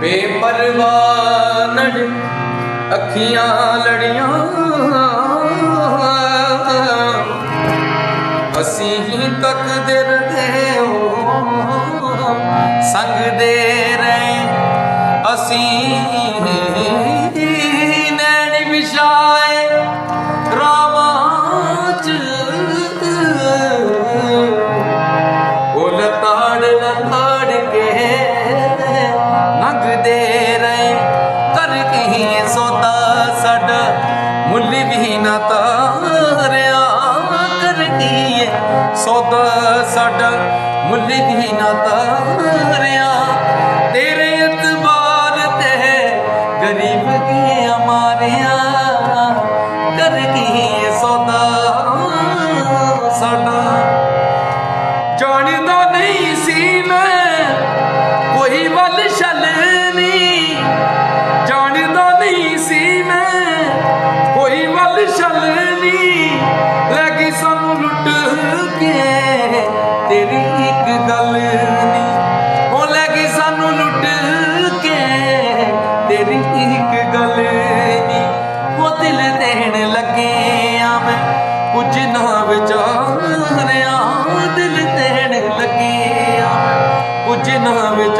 ਬੇਪਰਵਾਹ ਨੜ ਅੱਖੀਆਂ ਲੜੀਆਂ। ਅਸੀਂ ਹੀ ਤੱਕਦੇ ਰਹੇ ਹੋ ਸੰਗ ਦੇ ਰਹੇ। ਅਸੀਂ ਨੈਣ ਵਿਛਾਏ ਰਾਵਾਂ ਚ। ਉਹ ਸੋਦਾ ਸਾਡਾ। ਮੁੱਲ ਵੀ ਨਾ ਤਾਰਿਆ ਕਰ ਸੋਦਾ ਸਾਡਾ, ਮੁੱਲ ਵੀ ਨਾ ਤਾਰਿਆ। ਤੇਰੇ ਇਤਬਾਰ ਤੇ ਗਰੀਬ ਕੀ ਮਾਰਿਆ ਕਰ ਕਹੀਂ ਸੋਦਾ ਸਾਡਾ। ਜਾਣਦਾ ਨਹੀਂ ਸੀ ਮੈਂ ਤੇਰੀ ਇੱਕ ਗੱਲ ਦੀ ਉਹ ਸਾਨੂੰ ਲੁੱਟ ਕੇ। ਤੇਰੀ ਇੱਕ ਗੱਲ ਦੀ ਉਹ ਦੇਣ ਲੱਗੇ ਮੈਂ। ਕੁਝ ਨਾ ਦੇਣ ਲੱਗੇ ਆ ਨਾ ਵਿਚਾਰ